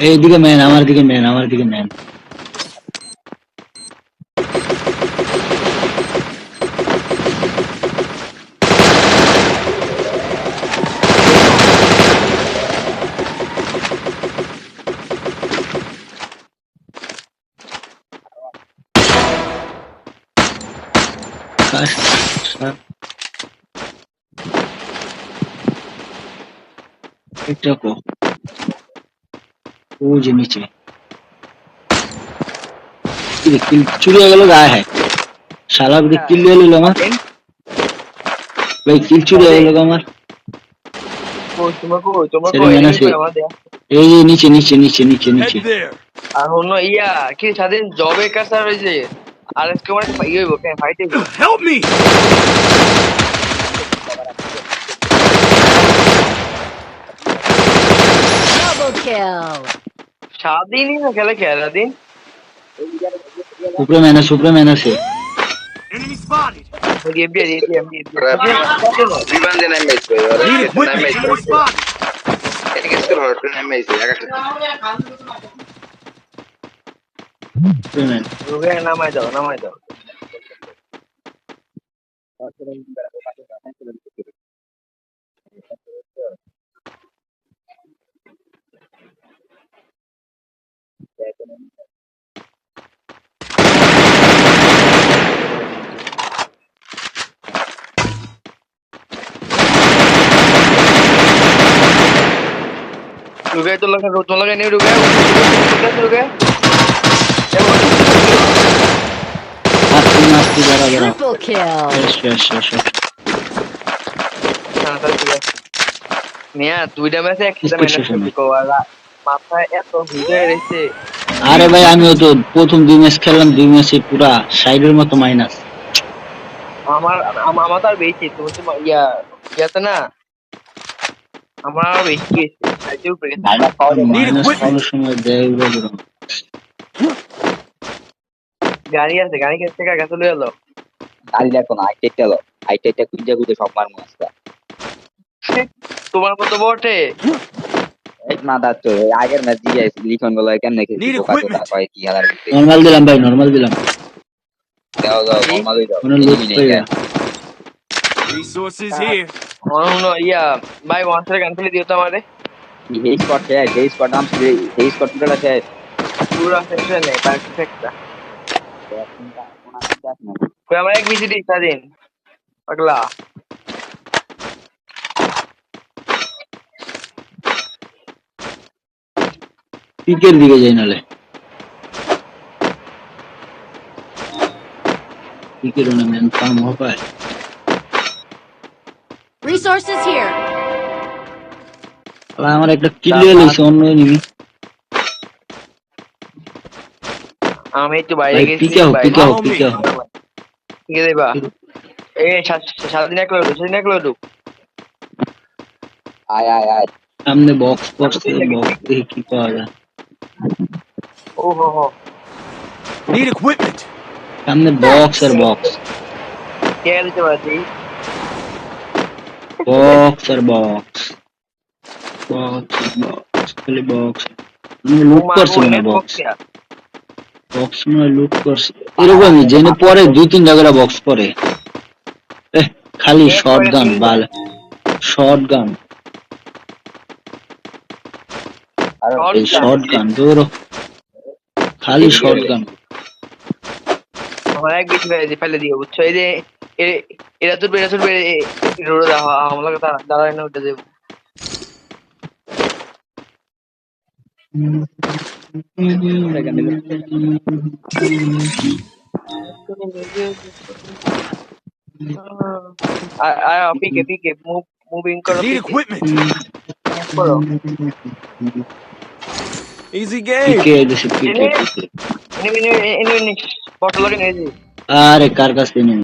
এইদিকে ম্যান আমার দিকে ম্যান আমার দিকে ম্যান এটা কো ও যে নিচে কিল চুরি হয়ে গেল গায়ে হ্যাঁ শালা কিল হয়ে গেল আমার ভাই কিল চুরি হয়ে গেল আমার এই নিচে নিচে। নিচে নিচে নিচে আর অন্য ইয়া কি স্বাধীন জবে কাছে আর ওই যে আর আজকে মানে ইয়ে হইব কেন fight Help me! Double kill. স্বাধীনই না খেলে কে স্বাধীন উপরে আছে উপরে ম্যান আছে Enemy spotted. ডিএমডি ডিএমডি বিমান দিয়ে নেমে গেছে ওরা Need নেমে equipment. Enemy গেছে spotted. এদিকে স্কোর হট নেমে গেছে একাশে উপরে ম্যান রুগে নামাই দাও নামাই দাও। রুগে তো লাগা তো লাগা নেই রুগে রুগে মারছি দাঁড়া দাঁড়া Triple kill. তাহলে ঠিক আছে মিয়া দুইটা ম্যাচে মাথায় এত রয়েছে আরে ভাই আমিও তো প্রথম দুই ম্যাচ খেললাম দুই ম্যাচে পুরা সাইডের মতো মাইনাস আমার আম- আমার তো আর বেশি তুমি তো ইয়া ইয়াতে না? আমার বেশি গেছে। সময় দেয়। গাড়ি আছে গাড়ি কাছ থেকে গেছে লয়ে এলো। গাড়ি দেখো না আইটেটা লো আইটেটা কুইজা কুইজা সব মারমু আজকে তোমার মতো বটে। এই না দাঁত আগের ম্যাচ দিয়ে লিখনগুলো কেমনে কয় কি ভিতরে। দিলাম ভাই নর্মাল দিলাম। দাও দাও নরমালই দাও কোনো লুট। Resources ইয়া ভাই দিও তো আমারে এই স্পট শেষ এই স্পট নাম এই স্পটগুলো শেষ। পুরো সেকশন নেই তার কই আমার এক বিসিডি স্বাধীন পাগলা পিকের দিকে যাই নালে পিকের ওনে ম্যান পাম হবে Resources here. আর আমার একটা কিলিয়ে লইছে অন্য এনিমি আমি একটু বাইরে ভাই গেছি পিকে হোক ভাই। পিকে হোক Follow me. পিকে হোক ঠিক আছে বা এই সারাদিন এক লোক সারাদিন এক লোক আয় আয় আয় সামনে বক্স করছে বক্স দেখে কি পাওয়া যায় ও হো হো Need equipment. সামনে বক্স আর বক্স কে দিতে পারছি বক্স আর বক্স বক্স আর বক্স খালি বক্স আমি লুট করছি মনে বক্স বক্স মনে লুট করছি। এরকমই জেনে পরে দুই তিনটা করে বক্স পরে। খালি শর্ট গান বাল। শর্ট গান শর্ট গান দৌড়ো খালি শর্ট গান আমার এক বেশি ফেলে ফেলে দিও বুঝছ? এই যে এ- এরা তুলবে এরা তুলবে রোড হামলা কথা দাঁড়ায় না উঠে দেবো পিকে পিকে মুভ মুভিং করো Need পিকে করো Easy game. পিকে দেশে পিকে এনিমি এনিমি বটল লাগে নিয়ে আরে কার কাছে নেই